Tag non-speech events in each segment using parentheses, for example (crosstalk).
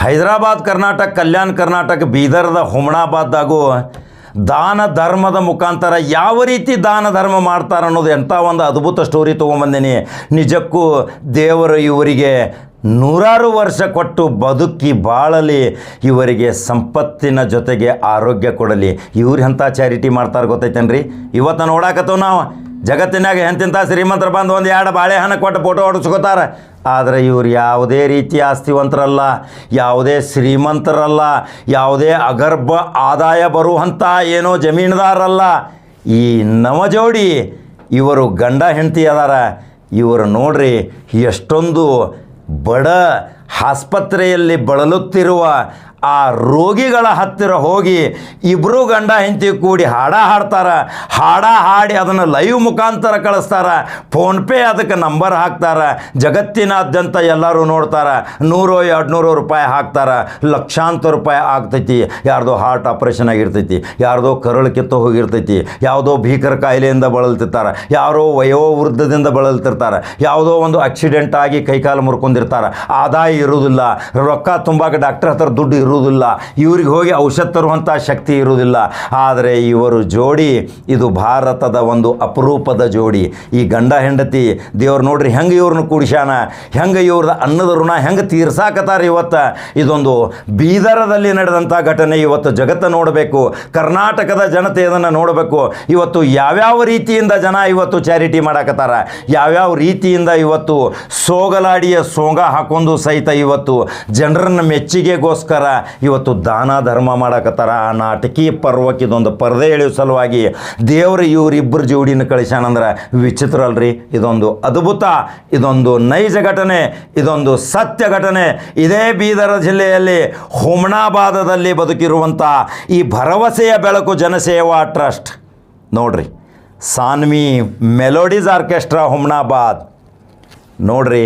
ಹೈದರಾಬಾದ್ ಕರ್ನಾಟಕ, ಕಲ್ಯಾಣ ಕರ್ನಾಟಕ, ಬೀದರ್ದ ಹುಮಣಾಬಾದ್ದಾಗೂ ದಾನ ಧರ್ಮದ ಮುಖಾಂತರ ಯಾವ ರೀತಿ ದಾನ ಧರ್ಮ ಮಾಡ್ತಾರೆ ಅನ್ನೋದು ಎಂಥ ಒಂದು ಅದ್ಭುತ ಸ್ಟೋರಿ ತೊಗೊಂಬಂದಿನಿ. ನಿಜಕ್ಕೂ ದೇವರು ಇವರಿಗೆ ನೂರಾರು ವರ್ಷ ಕೊಟ್ಟು ಬದುಕಿ ಬಾಳಲಿ, ಇವರಿಗೆ ಸಂಪತ್ತಿನ ಜೊತೆಗೆ ಆರೋಗ್ಯ ಕೊಡಲಿ. ಇವ್ರು ಎಂಥ ಚಾರಿಟಿ ಮಾಡ್ತಾರೆ ಗೊತ್ತೈತೇನ್ರಿ? ಇವತ್ತು ನೋಡಾಕತ್ತವ ನಾವು. ಜಗತ್ತಿನಾಗ ಎಂತಿಂಥ ಶ್ರೀಮಂತರು ಬಂದು ಒಂದು ಎರಡು ಬಾಳೆಹಣ್ಣು ಕೊಟ್ಟು ಫೋಟೋ ಹೊಡೆಸ್ಕೋತಾರೆ. ಆದರೆ ಇವರು ಯಾವುದೇ ರೀತಿ ಆಸ್ತಿವಂತರಲ್ಲ, ಯಾವುದೇ ಶ್ರೀಮಂತರಲ್ಲ, ಯಾವುದೇ ಅಗರ್ಭ ಆದಾಯ ಬರುವಂಥ ಏನೋ ಜಮೀನುದಾರಲ್ಲ ಈ ನವಜೋಡಿ ಇವರು ಗಂಡ ಹೆಂಡತಿ ಅದಾರ. ಇವರು ನೋಡ್ರಿ ಎಷ್ಟೊಂದು ಬಡ ಆಸ್ಪತ್ರೆಯಲ್ಲಿ ಬಳಲುತ್ತಿರುವ ಆ ರೋಗಿಗಳ ಹತ್ತಿರ ಹೋಗಿ ಇಬ್ಬರು ಗಂಡ ಹೆಂಡತಿ ಕೂಡಿ ಹಾಡ ಹಾಡ್ತಾರೆ. ಹಾಡ ಹಾಡಿ ಅದನ್ನು ಲೈವ್ ಮುಖಾಂತರ ಕಳಿಸ್ತಾರ. ಫೋನ್ಪೇ ಅದಕ್ಕೆ ನಂಬರ್ ಹಾಕ್ತಾರ. ಜಗತ್ತಿನಾದ್ಯಂತ ಎಲ್ಲರೂ ನೋಡ್ತಾರ. ನೂರು, ಎರಡುನೂರು ರೂಪಾಯಿ ಹಾಕ್ತಾರ. ಲಕ್ಷಾಂತರ ರೂಪಾಯಿ ಆಗ್ತೈತಿ. ಯಾರ್ದೋ ಹಾರ್ಟ್ ಆಪ್ರೇಷನ್ ಆಗಿರ್ತೈತಿ. ಯಾರ್ದೋ ಕರಳು ಕಿತ್ತು ಹೋಗಿರ್ತೈತಿ. ಯಾವುದೋ ಭೀಕರ ಕಾಯಿಲೆಯಿಂದ ಬಳಲ್ತಿರ್ತಾರ. ಯಾರೋ ವಯೋವೃದ್ಧದಿಂದ ಬಳಲ್ತಿರ್ತಾರೆ. ಯಾವುದೋ ಒಂದು ಆಕ್ಸಿಡೆಂಟ್ ಆಗಿ ಕೈಕಾಲು ಮುರ್ಕೊಂಡಿರ್ತಾರೆ. ಆದಾಯ ಇರುವುದಿಲ್ಲ ರೊಕ್ಕ ತುಂಬಾಕ ಡಾಕ್ಟರ್ ಹತ್ರ ದುಡ್ಡು ಇರುವುದಿಲ್ಲ. ಇವ್ರಿಗೆ ಹೋಗಿ ಔಷಧ ತರುವಂಥ ಶಕ್ತಿ ಇರುವುದಿಲ್ಲ. ಆದರೆ ಇವರು ಜೋಡಿ, ಇದು ಭಾರತದ ಒಂದು ಅಪರೂಪದ ಜೋಡಿ. ಈ ಗಂಡ ಹೆಂಡತಿ, ದೇವ್ರು ನೋಡ್ರಿ ಹೆಂಗೆ ಇವ್ರನ್ನ ಕೂಡಿಸ್ಯಾನ? ಹೆಂಗೆ ಇವ್ರದ ಅನ್ನದ ಋಣ ಹೆಂಗೆ ತೀರ್ಸಾಕತ್ತಾರೆ ಇವತ್ತು? ಇದೊಂದು ಬೀದರದಲ್ಲಿ ನಡೆದಂಥ ಘಟನೆ ಇವತ್ತು ಜಗತ್ತು ನೋಡಬೇಕು. ಕರ್ನಾಟಕದ ಜನತೆ ಇದನ್ನು ನೋಡಬೇಕು. ಇವತ್ತು ಯಾವ್ಯಾವ ರೀತಿಯಿಂದ ಜನ ಇವತ್ತು ಚಾರಿಟಿ ಮಾಡಾಕತ್ತಾರ? ಯಾವ್ಯಾವ ರೀತಿಯಿಂದ ಇವತ್ತು ಸೋಗಲಾಡಿಯ ಸೋಂಗ ಹಾಕೊಂಡು ಸಹಿತ ಇವತ್ತು ಜನರನ್ನ ಮೆಚ್ಚುಗೆಗೋಸ್ಕರ ಇವತ್ತು ದಾನ ಧರ್ಮ ಮಾಡಕತ್ತಾರ. ಆ ನಾಟಕಿ ಪರ್ವಕ್ಕೆ ಇದೊಂದು ಪರದೆ ಎಳೆಯುವ ಸಲುವಾಗಿ ದೇವರು ಇವರಿಬ್ಬರು ಜೋಡಿನ ಕಳಿಸ್ಯಾನಂದ್ರೆ ವಿಚಿತ್ರ ಅಲ್ರಿ ಇದೊಂದು ಅದ್ಭುತ, ಇದೊಂದು ನೈಜ ಘಟನೆ, ಇದೊಂದು ಸತ್ಯ ಘಟನೆ. ಇದೇ ಬೀದರ ಜಿಲ್ಲೆಯಲ್ಲಿ ಹುಮನಾಬಾದದಲ್ಲಿ ಬದುಕಿರುವಂಥ ಈ ಭರವಸೆಯ ಬೆಳಕು ಜನಸೇವಾ ಟ್ರಸ್ಟ್. ನೋಡ್ರಿ, ಸಾನ್ವಿ ಮೆಲೋಡೀಸ್ ಆರ್ಕೆಸ್ಟ್ರಾ ಹುಮ್ನಾಬಾದ್. ನೋಡ್ರಿ,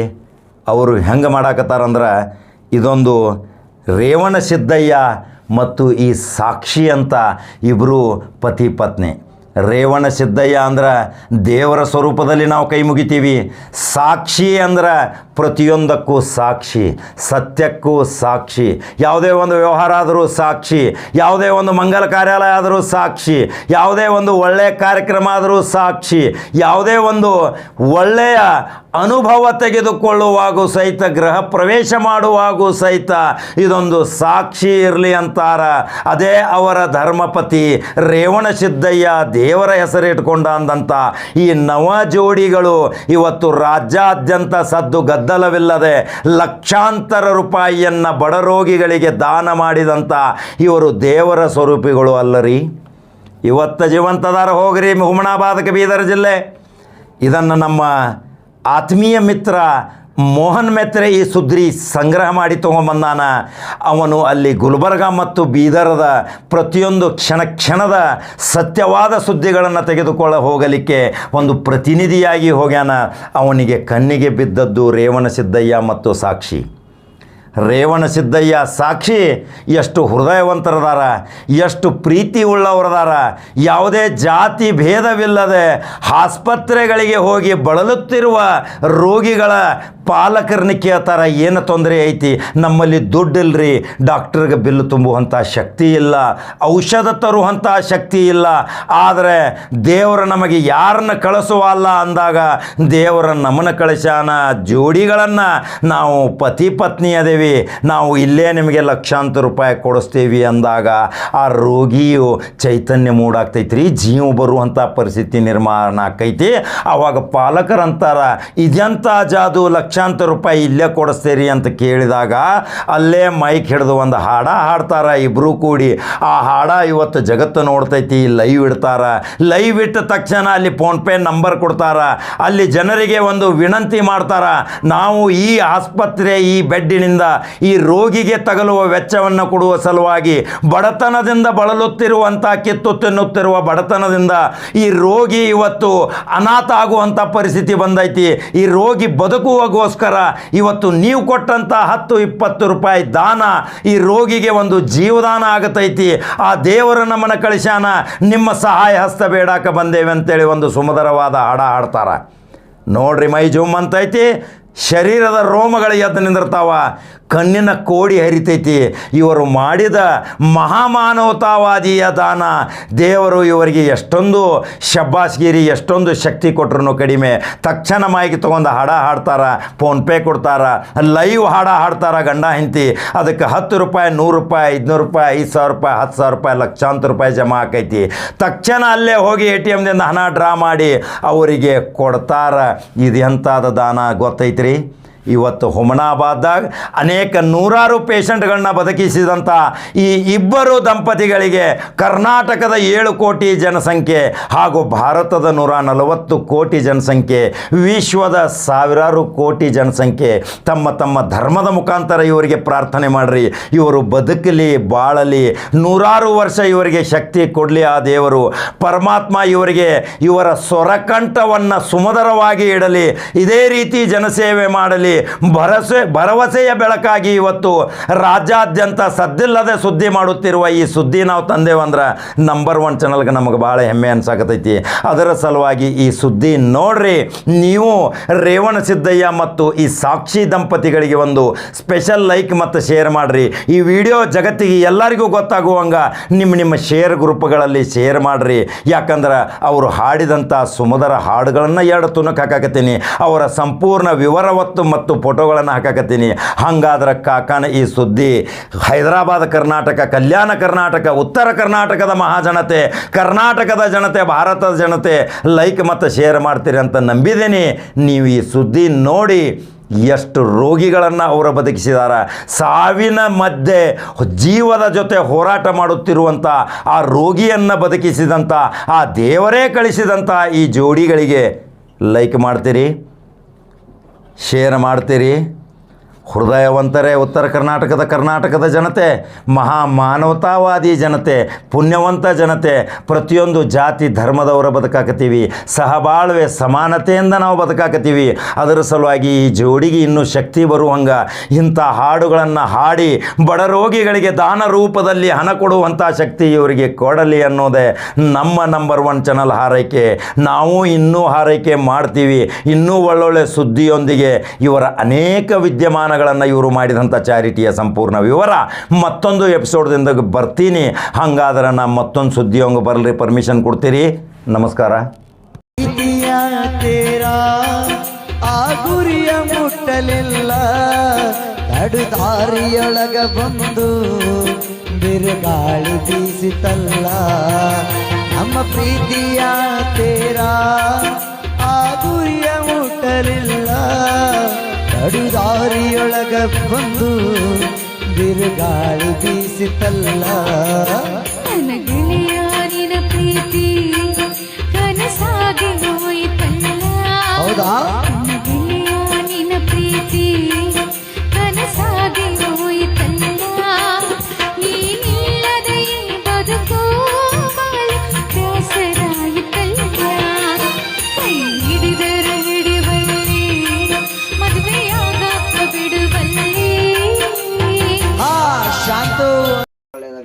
ಅವರು ಹೆಂಗೆ ಮಾಡಾಕತ್ತಾರಂದ್ರೆ, ಇದೊಂದು ರೇವಣ ಸಿದ್ದಯ್ಯ ಮತ್ತು ಈ ಸಾಕ್ಷಿ ಅಂತ ಇಬ್ಬರು ಪತಿ ಪತ್ನಿ. ರೇವಣ ಸಿದ್ದಯ್ಯ ಅಂದ್ರೆ ದೇವರ ಸ್ವರೂಪದಲ್ಲಿ ನಾವು ಕೈ ಮುಗಿತೀವಿ. ಸಾಕ್ಷಿ ಅಂದ್ರೆ ಪ್ರತಿಯೊಂದಕ್ಕೂ ಸಾಕ್ಷಿ, ಸತ್ಯಕ್ಕೂ ಸಾಕ್ಷಿ, ಯಾವುದೇ ಒಂದು ವ್ಯವಹಾರ ಆದರೂ ಸಾಕ್ಷಿ, ಯಾವುದೇ ಒಂದು ಮಂಗಲ ಕಾರ್ಯಾಲಯ ಆದರೂ ಸಾಕ್ಷಿ, ಯಾವುದೇ ಒಂದು ಒಳ್ಳೆಯ ಕಾರ್ಯಕ್ರಮ ಆದರೂ ಸಾಕ್ಷಿ, ಯಾವುದೇ ಒಂದು ಒಳ್ಳೆಯ ಅನುಭವ ತೆಗೆದುಕೊಳ್ಳುವಾಗೂ ಸಹಿತ, ಗೃಹ ಪ್ರವೇಶ ಮಾಡುವಾಗೂ ಸಹಿತ ಇದೊಂದು ಸಾಕ್ಷಿ ಇರಲಿ ಅಂತಾರ. ಅದೇ ಅವರ ಧರ್ಮಪತಿ ರೇವಣ ಸಿದ್ದಯ್ಯ ದೇವರ ಹೆಸರಿಟ್ಕೊಂಡ ಅಂದಂಥ ಈ ನವ ಜೋಡಿಗಳು ಇವತ್ತು ರಾಜ್ಯಾದ್ಯಂತ ಸದ್ದು ಗದ್ದಲವಿಲ್ಲದೆ ಲಕ್ಷಾಂತರ ರೂಪಾಯಿಯನ್ನು ಬಡ ರೋಗಿಗಳಿಗೆ ದಾನ ಮಾಡಿದಂಥ ಇವರು ದೇವರ ಸ್ವರೂಪಿಗಳು ಅಲ್ಲರಿ. ಇವತ್ತು ಜೀವಂತದಾರ ಹೋಗ್ರಿ ಹುಮನಾಬಾದಕ ಬೀದರ್ ಜಿಲ್ಲೆ. ಇದನ್ನು ನಮ್ಮ ಆತ್ಮೀಯ ಮಿತ್ರ ಮೋಹನ್ ಮೆತ್ರೆ ಈ ಸುದ್ರಿ ಸಂಗ್ರಹ ಮಾಡಿ ತೊಗೊಂಬಂದಾನ. ಅವನು ಅಲ್ಲಿ ಗುಲ್ಬರ್ಗ ಮತ್ತು ಬೀದರದ ಪ್ರತಿಯೊಂದು ಕ್ಷಣ ಕ್ಷಣದ ಸತ್ಯವಾದ ಸುದ್ದಿಗಳನ್ನು ತೆಗೆದುಕೊಳ್ಳ ಹೋಗಲಿಕ್ಕೆ ಒಂದು ಪ್ರತಿನಿಧಿಯಾಗಿ ಹೋಗ್ಯಾನ. ಅವನಿಗೆ ಕಣ್ಣಿಗೆ ಬಿದ್ದದ್ದು ರೇವಣ ಸಿದ್ದಯ್ಯ ಮತ್ತು ಸಾಕ್ಷಿ. ರೇವಣ ಸಿದ್ದಯ್ಯ ಸಾಕ್ಷಿ, ಎಷ್ಟು ಹೃದಯವಂತರದಾರ, ಎಷ್ಟು ಪ್ರೀತಿ ಉಳ್ಳವರದಾರ ಯಾವುದೇ ಜಾತಿ ಭೇದವಿಲ್ಲದೆ ಆಸ್ಪತ್ರೆಗಳಿಗೆ ಹೋಗಿ ಬಳಲುತ್ತಿರುವ ರೋಗಿಗಳ ಪಾಲಕರನ್ನ ಕೇಳ್ತಾರ, ಏನು ತೊಂದರೆ ಐತಿ? ನಮ್ಮಲ್ಲಿ ದುಡ್ಡಿಲ್ರಿ, ಡಾಕ್ಟ್ರಿಗೆ ಬಿಲ್ ತುಂಬುವಂಥ ಶಕ್ತಿ ಇಲ್ಲ, ಔಷಧ ತರುವಂಥ ಶಕ್ತಿ ಇಲ್ಲ. ಆದರೆ ದೇವರು ನಮಗೆ ಯಾರನ್ನ ಕಳಿಸುವಲ್ಲ ಅಂದಾಗ ದೇವರ ನಮ್ಮನ್ನ ಕಳಿಸ್ಯಾನ ಜೋಡಿಗಳನ್ನು ನಾವು ಪತಿ ಪತ್ನಿ ಅದೇವಿ ನಾವು ಇಲ್ಲೇ ನಿಮಗೆ ಲಕ್ಷಾಂತರ ರೂಪಾಯಿ ಕೊಡಿಸ್ತೀವಿ ಅಂದಾಗ ಆ ರೋಗಿಯು ಚೈತನ್ಯ ಮೂಡಾಗ್ತೈತ್ರಿ. ಜೀವ ಬರುವಂಥ ಪರಿಸ್ಥಿತಿ ನಿರ್ಮಾಣ ಆಕೈತಿ. ಆವಾಗ ಪಾಲಕರಂತಾರ ಇದೆಂಥ ಜಾದು ಲಕ್ಷಾಂತರ ರೂಪಾಯಿ ಇಲ್ಲೇ ಕೊಡಿಸ್ತೀರಿ ಅಂತ ಕೇಳಿದಾಗ ಅಲ್ಲೇ ಮೈಕ್ ಹಿಡಿದು ಒಂದು ಹಾಡ ಹಾಡ್ತಾರ ಇಬ್ಬರು ಕೂಡಿ. ಆ ಹಾಡ ಇವತ್ತು ಜಗತ್ತು ನೋಡ್ತೈತಿ, ಲೈವ್ ಇಡ್ತಾರ. ಲೈವ್ ಇಟ್ಟ ತಕ್ಷಣ ಅಲ್ಲಿ ಫೋನ್ಪೇ ನಂಬರ್ ಕೊಡ್ತಾರ. ಅಲ್ಲಿ ಜನರಿಗೆ ಒಂದು ವಿನಂತಿ ಮಾಡ್ತಾರ, ನಾವು ಈ ಆಸ್ಪತ್ರೆ ಈ ಬೆಡ್ಡಿನಿಂದ ಈ ರೋಗಿಗೆ ತಗಲುವ ವೆಚ್ಚವನ್ನು ಕೊಡುವ ಸಲುವಾಗಿ ಬಡತನದಿಂದ ಬಳಲುತ್ತಿರುವಂಥ ಕಿತ್ತು ತಿನ್ನುತ್ತಿರುವ ಬಡತನದಿಂದ ಈ ರೋಗಿ ಇವತ್ತು ಅನಾಥ ಆಗುವಂಥ ಪರಿಸ್ಥಿತಿ ಬಂದೈತಿ. ಈ ರೋಗಿ ಬದುಕುವಾಗೋಸ್ಕರ ಇವತ್ತು ನೀವು ಕೊಟ್ಟಂಥ ಹತ್ತು, ಇಪ್ಪತ್ತು ರೂಪಾಯಿ ದಾನ ಈ ರೋಗಿಗೆ ಒಂದು ಜೀವದಾನ ಆಗತೈತಿ. ಆ ದೇವರ ನಮ್ಮನ್ನು ಕಳಿಸ್ಯಾನ, ನಿಮ್ಮ ಸಹಾಯ ಹಸ್ತ ಬೇಡಾಕ ಬಂದೇವೆ ಅಂತೇಳಿ ಒಂದು ಸುಮಧುರವಾದ ಹಾಡ ಹಾಡ್ತಾರೆ. ನೋಡ್ರಿ ಮೈ ಜುಮ್ ಅಂತೈತಿ. ಶರೀರದ ರೋಮಗಳು ಎದ್ದು ನಿಂದಿರ್ತಾವ. ಕಣ್ಣಿನ ಕೋಡಿ ಹರಿತೈತಿ. ಇವರು ಮಾಡಿದ ಮಹಾಮಾನವತಾವಾದಿಯ ದಾನ. ದೇವರು ಇವರಿಗೆ ಎಷ್ಟೊಂದು ಶಬ್ಬಾಸ್ಗಿರಿ, ಎಷ್ಟೊಂದು ಶಕ್ತಿ ಕೊಟ್ಟರು ಕಡಿಮೆ. ತಕ್ಷಣ ಮಾಹಿತಿ ತೊಗೊಂಡು ಹಾಡ ಹಾಡ್ತಾರೆ ಫೋನ್ಪೇ ಕೊಡ್ತಾರ, ಲೈವ್ ಹಾಡ ಹಾಡ್ತಾರೆ ಗಂಡ ಹೆಂಡತಿ. ಅದಕ್ಕೆ ಹತ್ತು ರೂಪಾಯಿ, ನೂರು ರೂಪಾಯಿ, ಐದುನೂರು ರೂಪಾಯಿ, ಐದು ಸಾವಿರ ರೂಪಾಯಿ, ಹತ್ತು ಸಾವಿರ ರೂಪಾಯಿ, ಲಕ್ಷಾಂತರ ರೂಪಾಯಿ ಜಮಾ ಆಕೈತಿ. ತಕ್ಷಣ ಅಲ್ಲೇ ಹೋಗಿ ಎ ಟಿ ಎಮ್ದಿಂದ ಹಣ ಡ್ರಾ ಮಾಡಿ ಅವರಿಗೆ ಕೊಡ್ತಾರ. ಇದು ಎಂಥದ ದಾನ ಗೊತ್ತೈತ್ರಿ? ಇವತ್ತು ಹುಮನಾಬಾದ್ದಾಗ ಅನೇಕ ನೂರಾರು ಪೇಷಂಟ್ಗಳನ್ನ ಬದುಕಿಸಿದಂಥ ಈ ಇಬ್ಬರು ದಂಪತಿಗಳಿಗೆ ಕರ್ನಾಟಕದ ಏಳು ಕೋಟಿ ಜನಸಂಖ್ಯೆ ಹಾಗೂ ಭಾರತದ ನೂರ ನಲವತ್ತು ಕೋಟಿ ಜನಸಂಖ್ಯೆ, ವಿಶ್ವದ ಸಾವಿರಾರು ಕೋಟಿ ಜನಸಂಖ್ಯೆ. ತಮ್ಮ ತಮ್ಮ ಧರ್ಮದ ಮುಖಾಂತರ ಇವರಿಗೆ ಪ್ರಾರ್ಥನೆ ಮಾಡಿರಿ. ಇವರು ಬದುಕಲಿ, ಬಾಳಲಿ, ನೂರಾರು ವರ್ಷ ಇವರಿಗೆ ಶಕ್ತಿ ಕೊಡಲಿ ಆ ದೇವರು. ಪರಮಾತ್ಮ ಇವರಿಗೆ ಇವರ ಸ್ವರಕಂಠವನ್ನು ಸುಮಧುರವಾಗಿ ಇಡಲಿ. ಇದೇ ರೀತಿ ಜನಸೇವೆ ಮಾಡಲಿ. ಭರವಸೆ, ಭರವಸೆಯ ಬೆಳಕಾಗಿ ಇವತ್ತು ರಾಜ್ಯಾದ್ಯಂತ ಸದ್ದಿಲ್ಲದೆ ಸುದ್ದಿ ಮಾಡುತ್ತಿರುವ ಈ ಸುದ್ದಿ ನಾವು ತಂದೇವಂದ್ರೆ ನಂಬರ್ ಒನ್ ಚಾನಲ್ಗೆ ನಮಗೆ ಭಾಳ ಹೆಮ್ಮೆ ಅನ್ಸಾಕತೈತಿ. ಅದರ ಸಲುವಾಗಿ ಈ ಸುದ್ದಿ ನೋಡ್ರಿ. ನೀವು ರೇವಣ ಸಿದ್ದಯ್ಯ ಮತ್ತು ಈ ಸಾಕ್ಷಿ ದಂಪತಿಗಳಿಗೆ ಒಂದು ಸ್ಪೆಷಲ್ ಲೈಕ್ ಮತ್ತು ಶೇರ್ ಮಾಡಿರಿ. ಈ ವಿಡಿಯೋ ಜಗತ್ತಿಗೆ ಎಲ್ಲರಿಗೂ ಗೊತ್ತಾಗುವಂಗ ನಿಮ್ಮ ನಿಮ್ಮ ಶೇರ್ ಗ್ರೂಪ್ಗಳಲ್ಲಿ ಶೇರ್ ಮಾಡಿರಿ. ಯಾಕಂದ್ರೆ ಅವರು ಹಾಡಿದಂಥ ಸುಮಧರ ಹಾಡುಗಳನ್ನು ಎರಡು ತುಣುಕು ಹಾಕಕತ್ತೀನಿ. ಅವರ ಸಂಪೂರ್ಣ ವಿವರವತ್ತು ಮತ್ತು ಫೋಟೋಗಳನ್ನು ಹಾಕಾಕತ್ತೀನಿ. ಹಂಗಾದ್ರೆ ಕಾಕಾನ ಈ ಸುದ್ದಿ ಹೈದರಾಬಾದ್ ಕರ್ನಾಟಕ, ಕಲ್ಯಾಣ ಕರ್ನಾಟಕ, ಉತ್ತರ ಕರ್ನಾಟಕದ ಮಹಾಜನತೆ, ಕರ್ನಾಟಕದ ಜನತೆ, ಭಾರತದ ಜನತೆ ಲೈಕ್ ಮತ್ತು ಶೇರ್ ಮಾಡ್ತೀರಿ ಅಂತ ನಂಬಿದ್ದೀನಿ. ನೀವು ಈ ಸುದ್ದಿ ನೋಡಿ ಎಷ್ಟು ರೋಗಿಗಳನ್ನು ಅವರು ಬದುಕಿಸಿದಾರ. ಸಾವಿನ ಮಧ್ಯೆ ಜೀವದ ಜೊತೆ ಹೋರಾಟ ಮಾಡುತ್ತಿರುವಂಥ ಆ ರೋಗಿಯನ್ನು ಬದುಕಿಸಿದಂಥ ಆ ದೇವರೇ ಕಳಿಸಿದಂಥ ಈ ಜೋಡಿಗಳಿಗೆ ಲೈಕ್ ಮಾಡ್ತೀರಿ. ಶೇರ್ ಮಾಡ್ತೀರಿ? ಹೃದಯವಂತರೇ ಉತ್ತರ ಕರ್ನಾಟಕದ ಕರ್ನಾಟಕದ ಜನತೆ ಮಹಾ ಮಾನವತಾವಾದಿ ಜನತೆ, ಪುಣ್ಯವಂತ ಜನತೆ, ಪ್ರತಿಯೊಂದು ಜಾತಿ ಧರ್ಮದವರ ಬದುಕಾಕತ್ತೀವಿ. ಸಹಬಾಳ್ವೆ ಸಮಾನತೆಯಿಂದ ನಾವು ಬದುಕಾಕತ್ತೀವಿ. ಅದರ ಸಲುವಾಗಿ ಈ ಜೋಡಿಗೆ ಇನ್ನೂ ಶಕ್ತಿ ಬರುವಂಗ ಇಂಥ ಹಾಡುಗಳನ್ನು ಹಾಡಿ ಬಡ ರೋಗಿಗಳಿಗೆ ದಾನ ರೂಪದಲ್ಲಿ ಹಣ ಕೊಡುವಂಥ ಶಕ್ತಿ ಇವರಿಗೆ ಕೊಡಲಿ ಅನ್ನೋದೇ ನಮ್ಮ ನಂಬರ್ ಒನ್ ಚಾನಲ್ ಹಾರೈಕೆ. ನಾವು ಇನ್ನೂ ಹಾರೈಕೆ ಮಾಡ್ತೀವಿ. ಇನ್ನೂ ಒಳ್ಳೊಳ್ಳೆ ಸುದ್ದಿಯೊಂದಿಗೆ ಇವರ ಅನೇಕ ವಿದ್ಯಮಾನಗಳನ್ನು ಇವರು ಮಾಡಿದಂಥ ಚಾರಿಟಿಯ ಸಂಪೂರ್ಣ ವಿವರ ಮತ್ತೊಂದು ಎಪಿಸೋಡ್ದಿಂದ ಬರ್ತೀನಿ. ಹಂಗಾದ್ರೆ ನಾ ಮತ್ತೊಂದು ಸುದ್ದಿಯೊಂಗೆ ಬರಲಿ. ಪರ್ಮಿಷನ್ ಕೊಡ್ತೀರಿ? ನಮಸ್ಕಾರ. ಗುರಿಯ ಮುಟ್ಟಲಿಲ್ಲ. ಬಂದು ಬಿರುಗಾಳಿ ಬೀಸಿತಲ್ಲ. ನಮ್ಮ ಪ್ರೀತಿಯ ತೇರ, ಆ ಗುರಿಯ ಮುಟ್ಟಲಿಲ್ಲ. ತಡುದಾರಿಯೊಳಗ ಬಂದು ಬಿರುಗಾಳಿ ಬೀಸಿತಲ್ಲ. ಪ್ರೀತಿ ಕನಸಾಗಿ ಹೋಯಿತಲ್ಲ. ಹೌದಾ?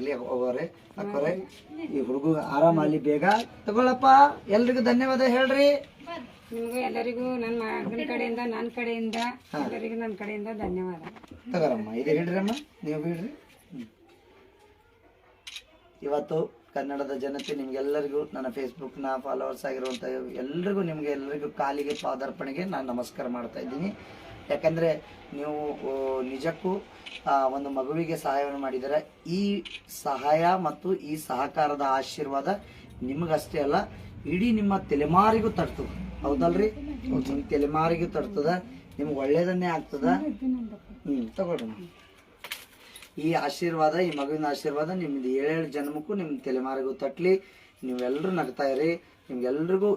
ಒಳ್ಳೇದಾಗ್ಲಿ ಹೋಗೋರಿ. ಅಕ್ಕೋರೆ ಈ ಹುಡುಗ ಆರಾಮಲ್ಲಿ ಬೇಗ ತಗೊಳಪ್ಪ. ಎಲ್ರಿಗೂ ಧನ್ಯವಾದ ಹೇಳ್ರಿ. ನಿಮ್ಗೆ ಎಲ್ಲರಿಗೂ ನನ್ನ ಮಗನ ಕಡೆಯಿಂದ ನನ್ನ ಕಡೆಯಿಂದ ಎಲ್ಲರಿಗೂ ನನ್ನ ಕಡೆಯಿಂದ ಧನ್ಯವಾದ. ತಗೋರಮ್ಮ ಇದು ಹೇಳ್ರಮ್ಮ ನೀವು ಹೇಳ್ರಿ ಇವತ್ತು ಕನ್ನಡದ ಜನತೆ ನಿಮ್ಗೆಲ್ಲರಿಗೂ ನನ್ನ ಫೇಸ್ಬುಕ್ನ ಫಾಲೋವರ್ಸ್ ಆಗಿರುವಂಥ ಎಲ್ರಿಗೂ ನಿಮಗೆ ಎಲ್ಲರಿಗೂ ಕಾಲಿಗೆ ಪಾದಾರ್ಪಣೆಗೆ ನಾನು ನಮಸ್ಕಾರ ಮಾಡ್ತಾ ಇದ್ದೀನಿ. ಯಾಕಂದರೆ ನೀವು ನಿಜಕ್ಕೂ ಒಂದು ಮಗುವಿಗೆ ಸಹಾಯವನ್ನು ಮಾಡಿದರೆ ಈ ಸಹಾಯ ಮತ್ತು ಈ ಸಹಕಾರದ ಆಶೀರ್ವಾದ ನಿಮಗಷ್ಟೇ ಅಲ್ಲ ಇಡೀ ನಿಮ್ಮ ತಲೆಮಾರಿಗೂ ತಡ್ತದೆ ಹೌದಲ್ರಿ? ನಿಮ್ಮ ತಲೆಮಾರಿಗೂ ತಡ್ತದ ನಿಮ್ಗೆ ಒಳ್ಳೇದನ್ನೇ ಆಗ್ತದ. ಹ್ಞೂ ತಗೊಳ್ರಿ ಈ ಆಶೀರ್ವಾದ ಈ ಮಗುವಿನ ಆಶೀರ್ವಾದ ನಿಮ್ದು ಏಳೇಳು ಜನ್ಮಕ್ಕೂ ನಿಮ್ಮ ತಲೆಮಾರಿಗೂ ತಟ್ಲಿ. ನೀವೆಲ್ಲರೂ ನಗ್ತಾ ಇರಿ. ನಿಮ್ಗೆಲ್ರಿಗೂ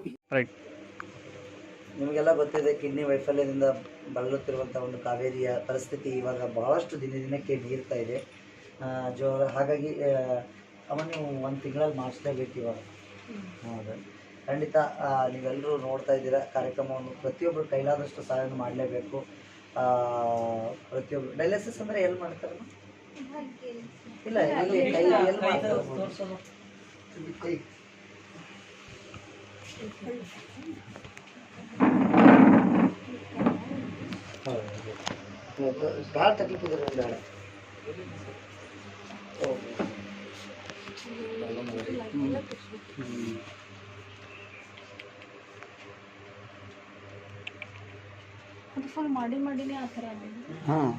ನಿಮಗೆಲ್ಲ ಗೊತ್ತಿದೆ ಕಿಡ್ನಿ ವೈಫಲ್ಯದಿಂದ ಬಳಲುತ್ತಿರುವಂಥ ಒಂದು ಕಾವೇರಿಯ ಪರಿಸ್ಥಿತಿ ಇವಾಗ ಬಹಳಷ್ಟು ದಿನ ದಿನಕ್ಕೆ ಮೀರ್ತಾ ಇದೆ. ಜೋರ ಹಾಗಾಗಿ ಅವನು ಅವ ನೀವು ಒಂದು ತಿಂಗಳಲ್ಲಿ ಮಾಡಿಸ್ಲೇಬೇಕು ಇವಾಗ. ಹೌದು. ಖಂಡಿತ ನೀವೆಲ್ಲರೂ ನೋಡ್ತಾ ಇದ್ದೀರಾ ಕಾರ್ಯಕ್ರಮವನ್ನು ಪ್ರತಿಯೊಬ್ಬರು ಕೈಲಾದಷ್ಟು ಸಹಾಯ ಮಾಡಲೇಬೇಕು. ಪ್ರತಿಯೊಬ್ಬರು ಡಯಾಲಿಸಿಸ್ ಅಂದರೆ ಎಲ್ಲಿ ಮಾಡ್ತಾರೆ ಇಲ್ಲ ಕೈ ಎಲ್ಲಿ ಮಾಡ್ತಾರೆ ಕೈ. ಹೌದು. ಭಾಳ ತಕ್ಲೀಫ್ ಇದ್ರೆ ಬೇಡ ಹಾಂ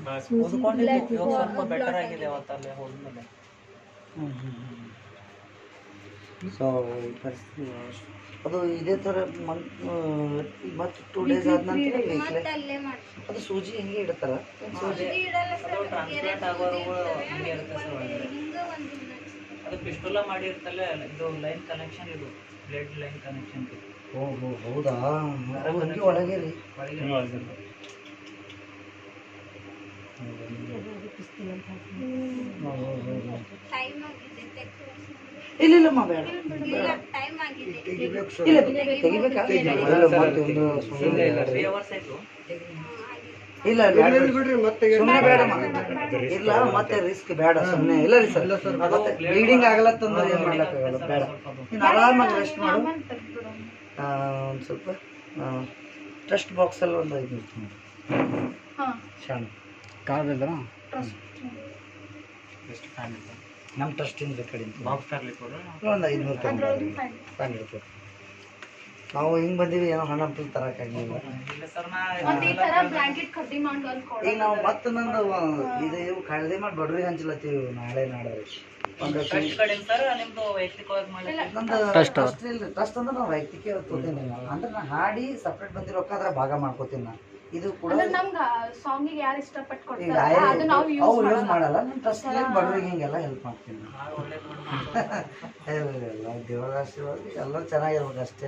ಸೊ ಅದು ಇದೇ ಥರ ಮಂತ್ ಮತ್ತು ಟೂ ಡೇಸ್ ಆದ ನಂತರ ವೀಕ್ಲಿ ಅದು ಸೂಜಿ ಹೆಂಗೆ ಇಡ್ತಾರ? ಸೂಜಿ ಅದು. ಪಿಸ್ಟೋಲ ಮಾಡಿರ್ತಲ್ಲ ಇದು ಲೈನ್ ಕನೆಕ್ಷನ್ ಇದು ಬ್ಲಡ್ ಲೈನ್ ಕನೆಕ್ಷನ್ ಓ ಹೋ ಹೌದಾ? ಹಂಗೆ ಒಳಗೆ ರೀ ಇಲ್ಲ ಇಲ್ಲಮ್ಮ ಬೇಡ. ಇಲ್ಲ ತೆಗಿಬೇಕಾ ಇಲ್ಲ, ಇಲ್ಲ ಸುಮ್ಮನೆ ಬೇಡಮ್ಮ ಇಲ್ಲ ಮತ್ತೆ ರಿಸ್ಕ್ ಬೇಡ ಸುಮ್ಮನೆ ಇಲ್ಲ ರೀ ಸರ್ ಮತ್ತೆ ಬ್ಲೀಡಿಂಗ್ ಆಗಲತ್ತಂದ್ರೆ ಏನು ಮಾಡ್ಲಕ್ಕಾಗಲ್ಲ ಬೇಡ. ನೀನು ಆರಾಮಾಗಿ ರೆಸ್ಟ್ ಮಾಡು ಒಂದು ಸ್ವಲ್ಪ ಟ್ರಸ್ಟ್ ಬಾಕ್ಸಲ್ಲಿ ಒಂದು ಐದು ನಿಮಿಷ ಶಾಣೆ ನಮ್ಮ ಟ್ರಸ್ಟಿಂದ ಕಡೆಯಿಂದ ಬಾಕ್ಸ್ ತರ್ಲಿಕ್ಕೆ ಹೋದ್ರೆ ಒಂದು ಐದುನೂರು ರೂಪಾಯಿ ನಾವು ಹಿಂಗೆ ಬಂದೀವಿ ಏನೋ ಹಣ ಫುಲ್ ತರೋಕ್ಕಾಗಿಲ್ಲ ಈಗ ನಾವು ಮತ್ತೆ ನಂದು ಇದು ಇವು ಖರೀದಿ ಮಾಡಿ ಬಡ್ರಿ ಹಂಚ್ಲತ್ತೀವಿ ನಾಳೆ ನಾಳೆ ಒಂದು ಟ್ರಸ್ಟ್ ಅಂದ್ರೆ ನಾವು ವೈಯಕ್ತಿಕ ಅಂದ್ರೆ ನಾ ಹಾಡಿ ಸಪ್ರೇಟ್ ಬಂದಿರೋ ರೊಕ್ಕ ಅದ್ರ ಭಾಗ ಮಾಡ್ಕೋತೀನಿ ನಾ ಇದು ಕೂಡ ಸಾಂಗಿಗೆ ಯಾರು ಇಷ್ಟಪಟ್ಟು ಅದು ನಾವು ಅವ್ರು ಯೂಸ್ ಮಾಡಲ್ಲ. ನಾನು ಟ್ರಸ್ಟ್ ಬಡವರಿಗೆ ಹಿಂಗೆಲ್ಲ ಹೆಲ್ಪ್ ಮಾಡ್ತೀನಿ. (laughs) ದೇವರ ಆಶೀರ್ವಾದ ಎಲ್ಲರೂ ಚೆನ್ನಾಗಿರ್ಬೇಕು ಅಷ್ಟೇ